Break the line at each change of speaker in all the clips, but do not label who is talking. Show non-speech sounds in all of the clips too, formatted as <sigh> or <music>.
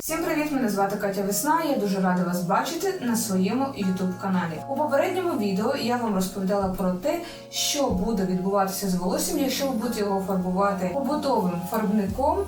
Всім привіт! Мене звати Катя Весна. Я дуже рада вас бачити на своєму youtube каналі. У попередньому відео я вам розповідала про те, що буде відбуватися з волоссям, якщо ви будете його фарбувати побутовим фарбником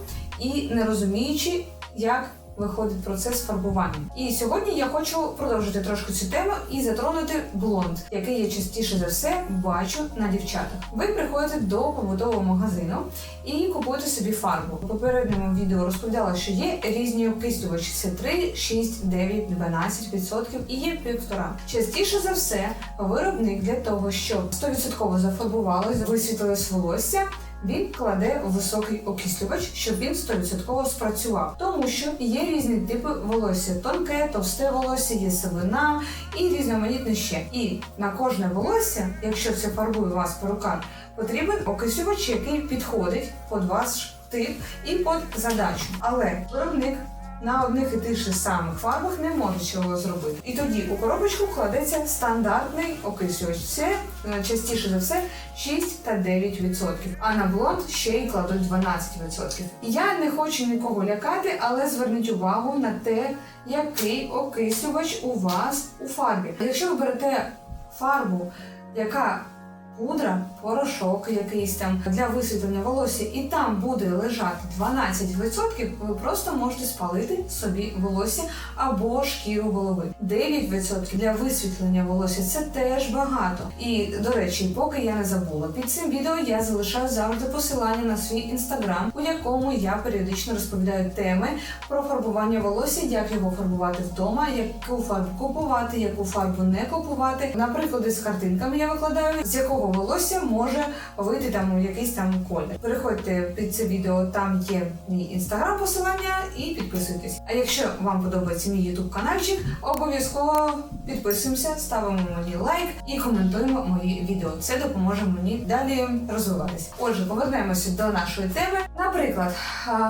і не розуміючи, як виходить процес фарбування. І сьогодні я хочу продовжити трошки цю тему і затронути блонд, який я частіше за все бачу на дівчатах. Ви приходите до побутового магазину і купуєте собі фарбу. У попередньому відео розповідала, що є різні окислювачі: це 3, 6, 9, 12% і є півтора. Частіше за все, виробник для того, щоб 100% зафарбувалось, висвітлилось волосся. Він кладе високий окислювач, щоб він 100% спрацював, тому що є різні типи волосся: тонке, товсте волосся, є сивина і різноманітне ще. І на кожне волосся, якщо це фарбує вас перукар, потрібен окислювач, який підходить під ваш тип і під задачу. Але виробник на одних і тих же самих фарбах не може цього зробити. І тоді у коробочку кладеться стандартний окислювач. Це е, частіше за все 6 та 9%. А на блонд ще й кладуть 12%. Я не хочу нікого лякати, але зверніть увагу на те, який окислювач у вас у фарбі. Якщо ви берете фарбу, яка пудра, порошок якийсь там для висвітлення волосся, і там буде лежати 12%, ви просто можете спалити собі волосся або шкіру голови. 9% для висвітлення волосся це теж багато. І до речі, поки я не забула, під цим відео я залишаю завжди посилання на свій інстаграм, у якому я періодично розповідаю теми про фарбування волосся, як його фарбувати вдома, яку фарбу купувати, яку фарбу не купувати. Наприклад, з картинками я викладаю, з якого волосся може вийти там якийсь там колір. Переходьте під це відео, там є мій інстаграм посилання і підписуйтесь. А якщо вам подобається мій ютуб каналчик, обов'язково підписуємося, ставимо мені лайк і коментуємо мої відео. Це допоможе мені далі розвиватися. Отже, повернемося до нашої теми. Наприклад,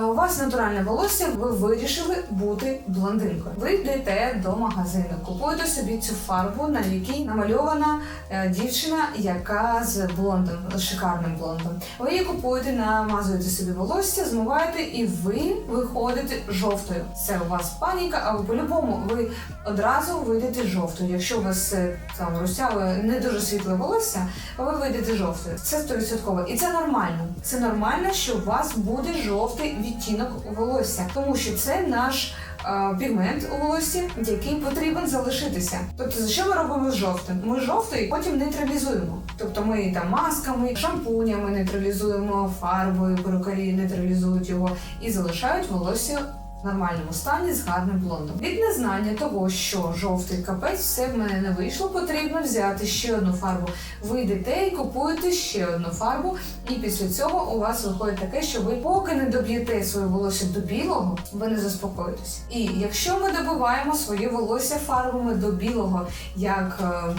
у вас натуральне волосся, ви вирішили бути блондинкою. Ви йдете до магазину, купуєте собі цю фарбу, на якій намальована е, дівчина, яка з блондом, шикарним блондом. Ви її купуєте, намазуєте собі волосся, змиваєте, і ви виходите жовтою. Це у вас паніка, але по-любому ви одразу вийдете жовтою. Якщо у вас е, там русяве, не дуже світле волосся, ви вийдете жовтою. Це 100%. І це нормально. Це нормально, що у вас буде жовтий відтінок волосся, тому що це наш. Е, Пігмент у волосі, який потрібен залишитися. Тобто, що ми робимо з жовтим? Ми жовтий потім нейтралізуємо. Тобто ми там масками, шампунями нейтралізуємо, фарбою, перукарі нейтралізують його і залишають волосся нормальному стані з гарним блондом. Від незнання того, що жовтий капець, все в мене не вийшло, потрібно взяти ще одну фарбу. Ви йдете і купуєте ще одну фарбу, і після цього у вас виходить таке, що ви поки не доб'єте своє волосся до білого, ви не заспокоїтесь. І якщо ми добиваємо своє волосся фарбами до білого, як е,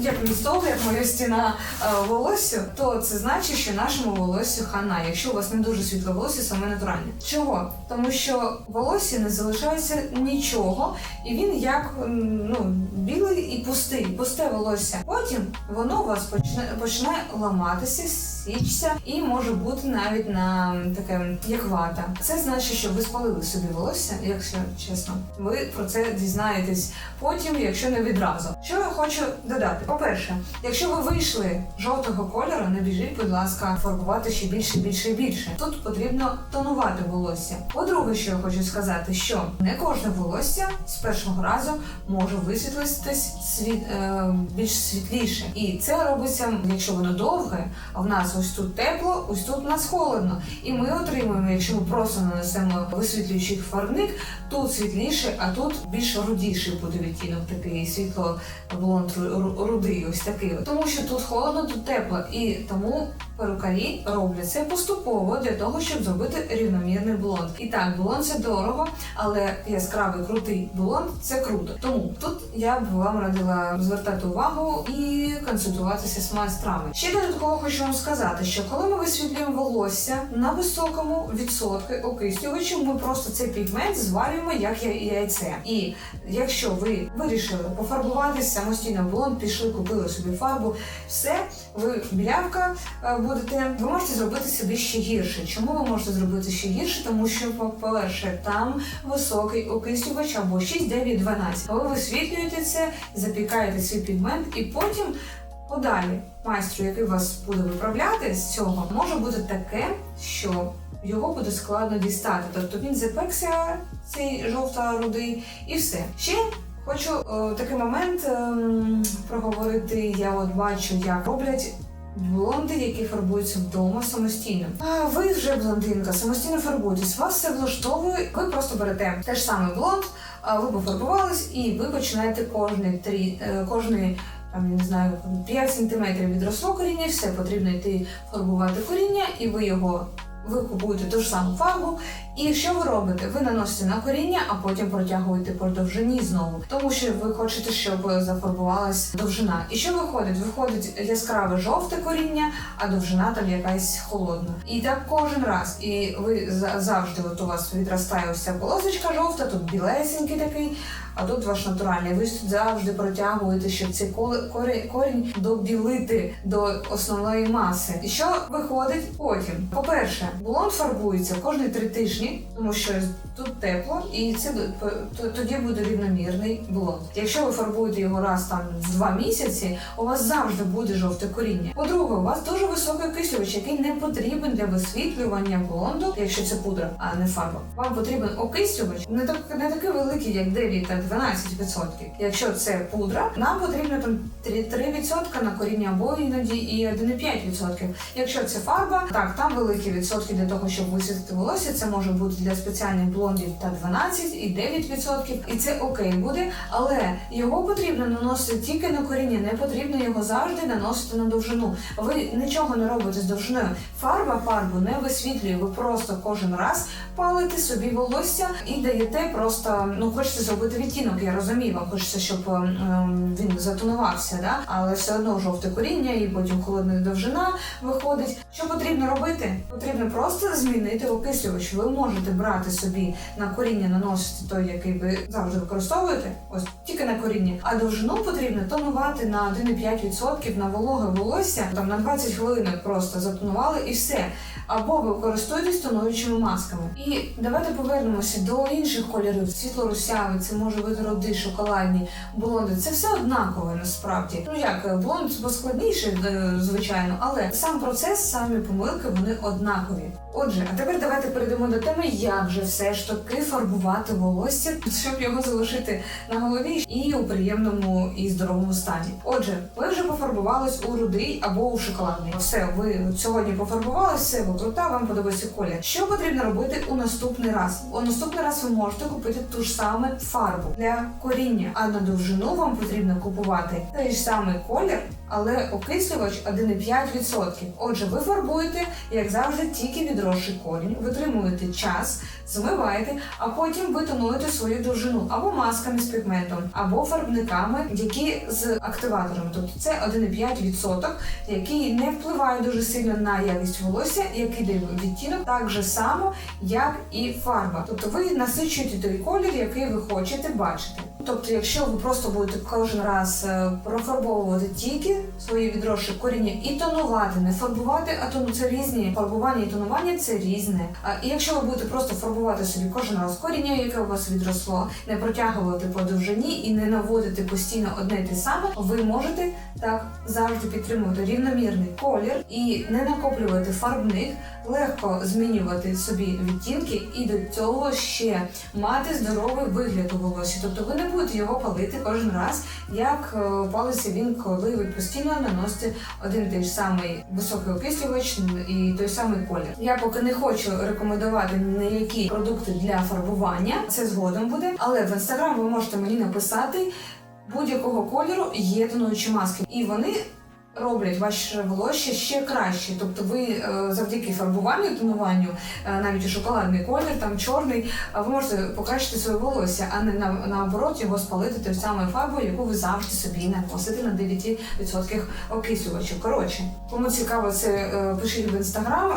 як місто, як моя стіна е, волосся, то це значить, що нашому волоссю хана, якщо у вас не дуже світле волосся, саме натуральне. Чого? Тому що волосся не залишається нічого, і він як ну, білий і пустий, пусте волосся. Потім воно у вас почне починає ламатися, січся і може бути навіть на таке як вата. Це значить, що ви спалили собі волосся, якщо чесно. Ви про це дізнаєтесь потім, якщо не відразу. Що я хочу додати? По-перше, якщо ви вийшли жовтого кольору, не біжіть, будь ласка, фарбувати ще більше, більше і більше. Тут потрібно тонувати волосся. По-друге, що я хочу сказати, що не кожне волосся з першого разу може висвітлитись світ е, більш світліше, і це робиться, якщо воно довге. А в нас ось тут тепло, ось тут у нас холодно. І ми отримуємо, якщо ми просто нанесемо висвітлюючий фарбник, тут світліше, а тут більш рудіший буде відтінок, такий світло блонд рудий, ось такий. Тому що тут холодно, тут тепло, і тому перукарі роблять це поступово для того, щоб зробити рівномірний блонд. І так, блонд це дорого, але яскравий крутий блонд це круто. Тому тут я б вам радила звертати увагу і консультуватися з майстрами. Ще додатково хочу вам сказати, що коли ми висвітлюємо волосся на високому відсотку окислювачу, ми просто цей пігмент зварюємо як яйце. І якщо ви вирішили пофарбуватись самостійно блонд, пішли, купили собі фарбу, все, ви білявка е, будете, ви можете зробити собі ще гірше. Чому ви можете зробити ще гірше? Тому що, по- по-перше, там високий окислювач або 6, 9, 12. Ви висвітлюєте це, запікаєте свій пігмент і потім. Подалі майстру, який вас буде виправляти з цього, може бути таке, що його буде складно дістати. Тобто він запекся, цей жовта-рудий, і все. Ще хочу е, такий момент ем, проговорити. Я от бачу, як роблять. Блонди, які фарбуються вдома самостійно. А ви вже блондинка, самостійно фарбуєтесь. Вас все влаштовує. Ви просто берете те ж саме блонд, ви пофарбувались, і ви починаєте кожний три, е, кожний там, я не знаю, 5 сантиметрів відросло коріння, все потрібно йти фарбувати коріння, і ви його ви купуєте ту ж саму фарбу. І що ви робите? Ви наносите на коріння, а потім протягуєте по довжині знову, тому що ви хочете, щоб зафарбувалась довжина. І що виходить? Виходить яскраве жовте коріння, а довжина там якась холодна. І так кожен раз. І ви завжди, от у вас відростає ось ця полосочка жовта, тут білесенький такий. А тут ваш натуральний. Ви завжди протягуєте, щоб цей корінь добілити до основної маси. І що виходить потім? По-перше, блонд фарбується кожні три тижні, тому що тут тепло, і це тоді буде рівномірний блонд. Якщо ви фарбуєте його раз там в два місяці, у вас завжди буде жовте коріння. По-друге, у вас дуже високий окислювач, який не потрібен для висвітлювання блонду, якщо це пудра, а не фарба. Вам потрібен окислювач не так не такий великий, як 9 та 12%. Якщо це пудра, нам потрібно там 3%, 3% на коріння або іноді і 1,5%. Якщо це фарба, так там великі відсотки для того, щоб висвітлити волосся. Це може бути для спеціальних блондів та 12 і 9%. І це окей буде, але його потрібно наносити тільки на коріння, не потрібно його завжди наносити на довжину. Ви нічого не робите з довжиною. Фарба фарбу не висвітлює. Ви просто кожен раз палите собі волосся і даєте просто ну хочете зробити відтінок. Я розумію, вам хочеться, щоб ем, він затонувався, да? але все одно жовте коріння і потім холодна довжина виходить. Що потрібно робити? Потрібно просто змінити окислювач. Ви можете брати собі на коріння, наносити той, який ви завжди використовуєте, ось тільки на коріння, а довжину потрібно тонувати на 1,5% на вологе волосся, там на 20 хвилин просто затонували і все. Або ви користуєтесь тонуючими масками. І давайте повернемося до інших кольорів. Світло-русявий, це може бути роди, шоколадні, блонди. Це все однакове насправді. Ну як е, блонд поскладніший, е, звичайно, але сам процес, самі помилки, вони однакові. Отже, а тепер давайте перейдемо до теми, як же все ж таки фарбувати волосся, <laughs> щоб його залишити на голові і у приємному і здоровому стані. Отже, ви вже пофарбувались у рудий або у шоколадний. Все, ви сьогодні пофарбувалися, ви крута, вам подобається колір. Що потрібно робити у наступний раз? У наступний раз ви можете купити ту ж саме фарбу для коріння, а на довжину вам потрібно купувати той ж самий колір, але окислювач 1,5%. Отже, ви фарбуєте, як завжди, тільки відросший корінь, витримуєте час, змиваєте, а потім ви тонуєте свою довжину або масками з пігментом, або фарбниками, які з активаторами. Тобто це 1,5%, який не впливає дуже сильно на якість волосся, який дає відтінок так же само, як і фарба. Тобто ви насичуєте той колір, який ви хочете бачити. Тобто, якщо ви просто будете кожен раз е, профарбовувати тільки свої відросші коріння і тонувати, не фарбувати, а тону це різні фарбування і тонування це різне. А і якщо ви будете просто фарбувати собі кожен раз коріння, яке у вас відросло, не протягувати по довжині і не наводити постійно одне те саме, ви можете так завжди підтримувати рівномірний колір і не накоплювати фарбних, легко змінювати собі відтінки і до цього ще мати здоровий вигляд у волосі. Тобто ви не будете його палити кожен раз, як е, палиться він, коли ви постійно наносите один той ж самий високий окислювач і той самий колір. Я поки не хочу рекомендувати ніякі продукти для фарбування, це згодом буде, але в інстаграм ви можете мені написати. Будь-якого кольору є тонуючі маски, і вони роблять ваше волосся ще краще. Тобто ви е, завдяки фарбуванню, тонуванню, е, навіть і шоколадний колір, там чорний, е, ви можете покращити своє волосся, а не на, наоборот його спалити тою самою фарбою, яку ви завжди собі наносите на 9% окислювачів. Коротше, кому цікаво це пишіть в інстаграм.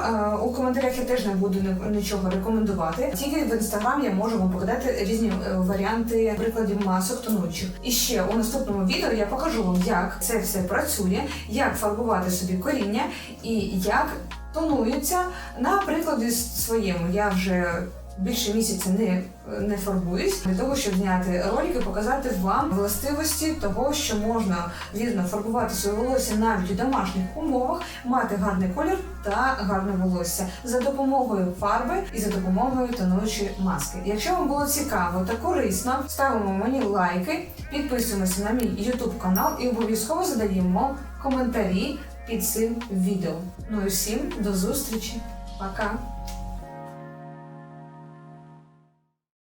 У коментарях я теж не буду нічого рекомендувати. Тільки в інстаграм я можу вам показати різні варіанти прикладів масок тонучих. І ще у наступному відео я покажу вам, як це все працює, як фарбувати собі коріння і як тонуються на прикладі своєму. Я вже більше місяця не, не фарбуюсь для того, щоб зняти ролик і показати вам властивості того, що можна вірно фарбувати своє волосся навіть у домашніх умовах, мати гарний колір та гарне волосся за допомогою фарби і за допомогою тонуючої маски. Якщо вам було цікаво та корисно, ставимо мені лайки, підписуємося на мій YouTube канал і обов'язково задаємо коментарі під цим відео. Ну і всім до зустрічі. Пока!